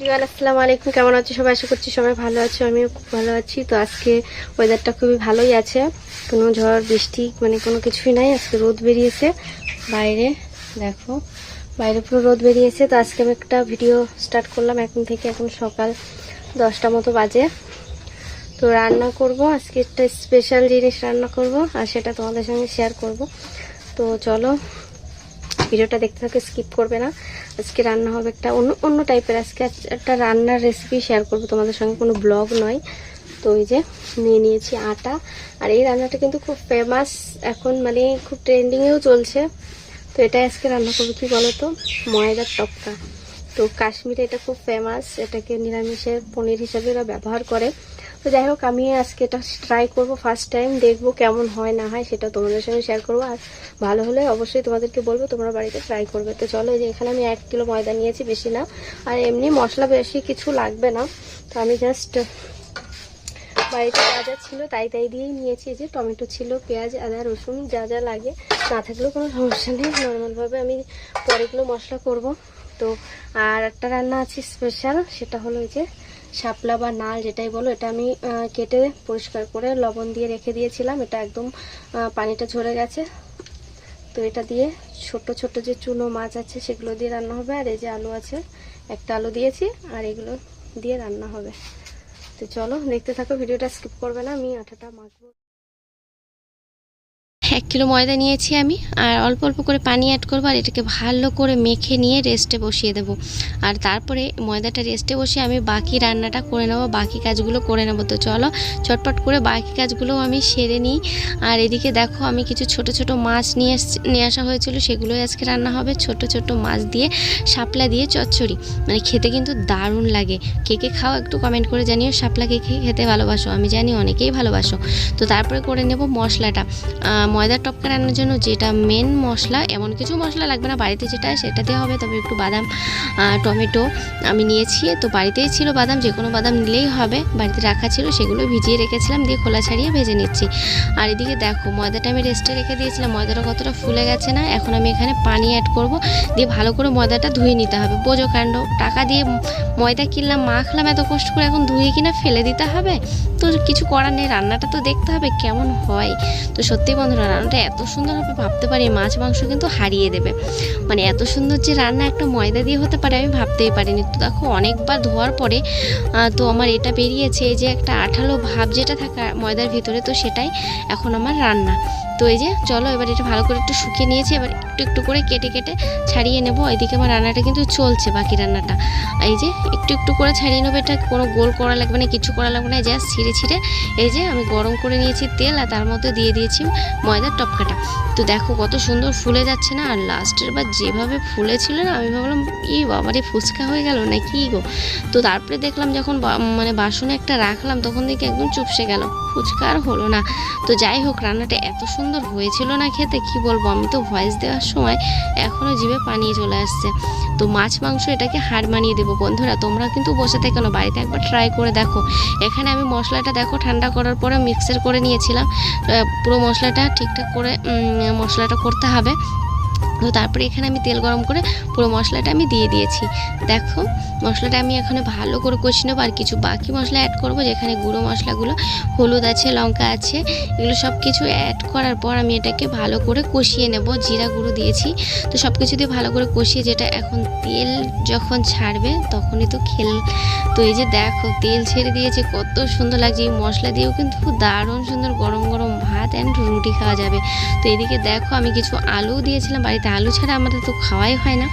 প্রিয়াল আসসালামু আলাইকুম। কেমন আছো সবাই? আশা করছি সবাই ভালো আছো, আমিও খুব ভালো আছি। তো আজকে ওয়েদারটা খুবই ভালোই আছে। কোনো ঝড়, বৃষ্টি মানে কোনো কিছুই নাই। আজকে রোদ বেরিয়েছে বাইরে, দেখো। বাইরে পুরো রোদ বেরিয়েছে। তো আজকে আমি একটা ভিডিও স্টার্ট করলাম এখন থেকে, এখন সকাল দশটা মতো বাজে। তো রান্না করব। আজকে একটা স্পেশাল জিনিস রান্না করব, আর সেটা তোমাদের সঙ্গে শেয়ার করব। তো চলো ভিডিওটা দেখতে থাকো স্কিপ করবে না। আজকে রান্না হবে একটা অন্য অন্য টাইপের আজকে একটা রান্নার রেসিপি শেয়ার করব তোমাদের সঙ্গে। কোনো ব্লগ নয়। তো ওই যে, নিয়ে নিয়েছি আটা। আর এই রান্নাটা কিন্তু খুব ফেমাস এখন মানে খুব ট্রেন্ডিংয়েও চলছে। তো এটাই আজকে রান্না করব। কি বলো তো ময়দার টপকা তো কাশ্মীরে এটা খুব ফেমাস এটাকে নিরামিষের পনির হিসাবে ওরা ব্যবহার করে। তো যাই হোক, আমি আজকে এটা ট্রাই করব ফার্স্ট টাইম দেখব কেমন হয়, না হয়, সেটা তোমাদের সঙ্গে শেয়ার করব। আর ভালো হলে অবশ্যই তোমাদেরকে বলব, তোমরা বাড়িতে ট্রাই করবে। তো চলো যে এখানে আমি এক কিলো ময়দা নিয়েছি, বেশি না। আর এমনি মশলা বেশি কিছু লাগবে না। তো আমি জাস্ট বাড়িতে যা যা ছিল, তাই তাই দিয়েই নিয়েছি। যে টমেটো ছিল, পেঁয়াজ, আদা, রসুন, যা যা লাগে। না থাকলেও কোনো সমস্যা নেই। নর্মালভাবে আমি পরেগুলো মশলা করব। তো আর একটা রান্না আছে স্পেশাল সেটা হলো এই যে শাপলা বা নাল যেটাই বলো, এটা আমি কেটে পরিষ্কার করে লবণ দিয়ে রেখে দিয়েছিলাম। এটা একদম পানিটা ঝরে গেছে। তো এটা দিয়ে ছোট ছোট যে চুনো মাছ আছে, সেগুলো দিয়ে রান্না হবে। আর এই যে আলু আছে, একটা আলু দিয়েছি, আর এগুলো দিয়ে রান্না হবে। তো চলো, দেখতে থাকো, ভিডিওটা স্কিপ করবে না। আমি আঠাটা মাখবো। এক কিলো ময়দা নিয়েছি আমি, আর অল্প অল্প করে পানি অ্যাড করব, আর এটাকে ভালো করে মেখে নিয়ে রেস্টে বসিয়ে দেবো। আর তারপরে ময়দাটা রেস্টে বসিয়ে আমি বাকি রান্নাটা করে নেব, বাকি কাজগুলো করে নেব। তো চলো, চটপট করে বাকি কাজগুলো আমি সেরে নিই। আর এদিকে দেখো, আমি কিছু ছোট ছোট মাছ নিয়ে নিয়ে আসা হয়েছিল, সেগুলোই আজকে রান্না হবে। ছোট ছোট মাছ দিয়ে শাপলা দিয়ে চচ্চড়ি। মানে খেতে কিন্তু দারুণ লাগে। কে কে খাও একটু কমেন্ট করে জানিও। শাপলা কে খেতে ভালোবাসো? আমি জানি অনেকেই ভালোবাসো। তো তারপরে করে নেব মশলাটা। আহ, ময়দার টপকা রান্নার জন্য যেটা মেন মশলা এমন কিছু মশলা লাগবে না বাড়িতে যেটা সেটা দিয়ে হবে। তবে একটু বাদাম টমেটো আমি নিয়েছি। তো বাড়িতেই ছিল বাদাম যে কোনো বাদাম নিলেই হবে। বাড়িতে রাখা ছিল সেগুলো ভিজিয়ে রেখেছিলাম দিয়ে খোলা ছাড়িয়ে ভেজে নিচ্ছি। আর এদিকে দেখো ময়দাটা আমি রেস্টে রেখে দিয়েছিলাম। ময়দাটা কতটা ফুলে গেছে না এখন আমি এখানে পানি অ্যাড করব। দিয়ে ভালো করে ময়দাটা ধুয়ে নিতে হবে। বোঝো কাণ্ড টাকা দিয়ে ময়দা কিনলাম মাখলাম এত কষ্ট করে এখন ধুয়ে কিনা ফেলে দিতে হবে। তো কিছু করার নেই রান্নাটা তো দেখতে হবে কেমন হয়। তো সত্যি বন্ধুরা রান্নাটা এত সুন্দর হবে ভাবতে পারি, মাছ, মাংস কিন্তু হারিয়ে দেবে। মানে এত সুন্দর যে রান্না একটা ময়দা দিয়ে হতে পারে আমি ভাবতেই পারিনি। তো দেখো, অনেকবার ধোয়ার পরে তো আমার এটা বেরিয়েছে এই যে একটা আঠালো ভাব যেটা থাকা ময়দার ভিতরে, তো সেটাই এখন আমার রান্না। তো এই যে, চলো এবার এটা ভালো করে একটু শুকিয়ে নিয়েছি, এবার একটু একটু করে কেটে কেটে ছাড়িয়ে নেব। এদিকে আমার রান্নাটা কিন্তু চলছে, বাকি রান্নাটা। এই যে একটু একটু করে ছাড়িয়ে নেব। এটা কোনো গোল করা লাগবে না, কিছু করা লাগবে না জাস্ট ছিঁড়ে ছিঁড়ে। এই যে আমি গরম করে নিয়েছি তেল আর তার মধ্যে দিয়ে দিয়েছি ময়দার টপকাটা। তো দেখো কত সুন্দর ফুলে যাচ্ছে না? আর লাস্টের বার যেভাবে ফুলেছিল না, আমি ভাবলাম, ই বাবারে ফুচকা হয়ে গেল না কি গো? তো তারপরে দেখলাম যখন মানে বাসনে একটা রাখলাম, তখন দেখি একদম চুপসে গেল। ফুচকা আর হলো না। তো যাই হোক, রান্নাটা এত সুন্দর হয়েছিল না খেতে, কি বলব? আমি তো ভয়েস দেওয়ার সময় এখনও জিভে পানিয়ে চলে আসছে। তো মাছ, মাংস এটাকে হার মানিয়ে দেবো। বন্ধুরা, তোমরা কিন্তু বসে থেকে না, বাড়িতে একবার ট্রাই করে দেখো। এখানে আমি মশলাটা দেখো, ঠান্ডা করার পরে মিক্সার করে নিয়েছিলাম। পুরো মশলাটা ঠিকঠাক করে মশলাটা করতে হবে। তো তারপরে এখানে আমি তেল গরম করে পুরো মশলাটা আমি দিয়ে দিয়েছি। দেখো, মশলাটা আমি এখানে ভালো করে কষি নেব আর কিছু বাকি মশলা অ্যাড করব, যেখানে গুঁড়ো মশলাগুলো, হলুদ আছে, লঙ্কা আছে, এগুলো সব কিছু অ্যাড করার পর আমি এটাকে ভালো করে কষিয়ে নেব। জিরা গুঁড়ো দিয়েছি, তো সব কিছু দিয়ে ভালো করে কষিয়ে যেটা এখন তেল যখন ছাড়বে তখনই তো খেল। তো এই যে দেখো, তেল ছেড়ে দিয়েছে, কত সুন্দর লাগছে। এই মশলা দিয়েও কিন্তু খুব দারুণ সুন্দর গরম গরম ভাত অ্যান্ড রুটি খাওয়া যাবে। তো এদিকে দেখো, আমি কিছু আলু দিয়েছিলাম, বাড়িতে আলু ছাড়া আমাদের তো খাওয়াই হয় না।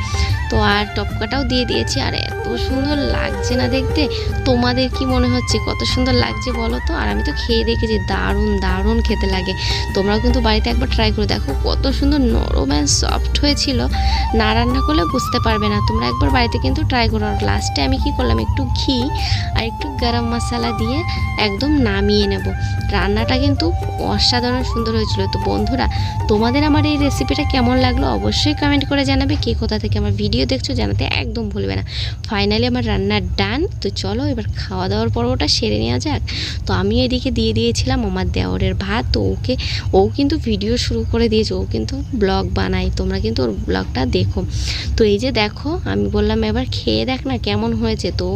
তো আর টপকাটাও দিয়ে দিয়েছি। আর এত সুন্দর লাগছে না দেখতে। তোমাদের কি মনে হচ্ছে? কত সুন্দর লাগছে বলো তো? আর আমি তো খেয়ে দেখেছি, দারুণ দারুণ খেতে লাগে। তোমরাও কিন্তু বাড়িতে একবার ট্রাই করে দেখো। কত সুন্দর নরম অ্যান্ড সফট হয়েছিল। না রান্না করলে বুঝতে পারবে না। তোমরা একবার বাড়িতে কিন্তু ট্রাই করো। আর লাস্টে আমি কি করলাম? একটু ঘি আর একটু গরম মশলা দিয়ে একদম নামিয়ে নেব। রান্নাটা কিন্তু অসাধারণ সুন্দর হয়েছিল। তো বন্ধুরা, তোমাদের আমার এই রেসিপিটা কেমন লাগল? অবশ্যই কমেন্ট করে জানাবে কে কোথা থেকে আমার ভিডিও দেখছ, জানাতে একদম ভুলবে না। ফাইনালি আমার রান্নার ডান তো চলো এবার খাওয়া দাওয়ার পর্বটা সেরে নেওয়া যাক। তো আমি এদিকে দিয়ে দিয়েছিলাম আমার দেওয়ারের ভাত, তো ওকে, ও কিন্তু ভিডিও শুরু করে দিয়েছে, ও কিন্তু ব্লগ বানায়, তোমরা কিন্তু ওর ব্লগটা দেখো। তো এই যে দেখো, আমি বললাম এবার খেয়ে দেখ না কেমন হয়েছে, তো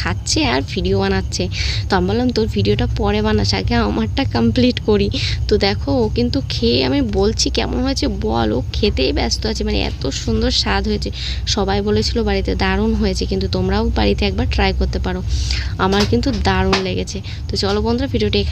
খাচ্ছে আর ভিডিও বানাচ্ছে। তো আমি বললাম, তোর ভিডিওটা পরে বানাস, আগে আমারটা কমপ্লিট করি। তো দেখো ও কিন্তু খেয়ে, আমি বলছি কেমন হয়েছে, বল, ও খেতেই ব্যস্ত আছি মানে এত সুন্দর স্বাদ হয়েছে। সবাই বলেছিল বাড়িতে দারুণ হয়েছে, কিন্তু তোমরাও বাড়িতে একবার ট্রাই করতে পারো। আমার কিন্তু দারুণ লেগেছে। তো চলো বন্ধুরা, ভিডিওটা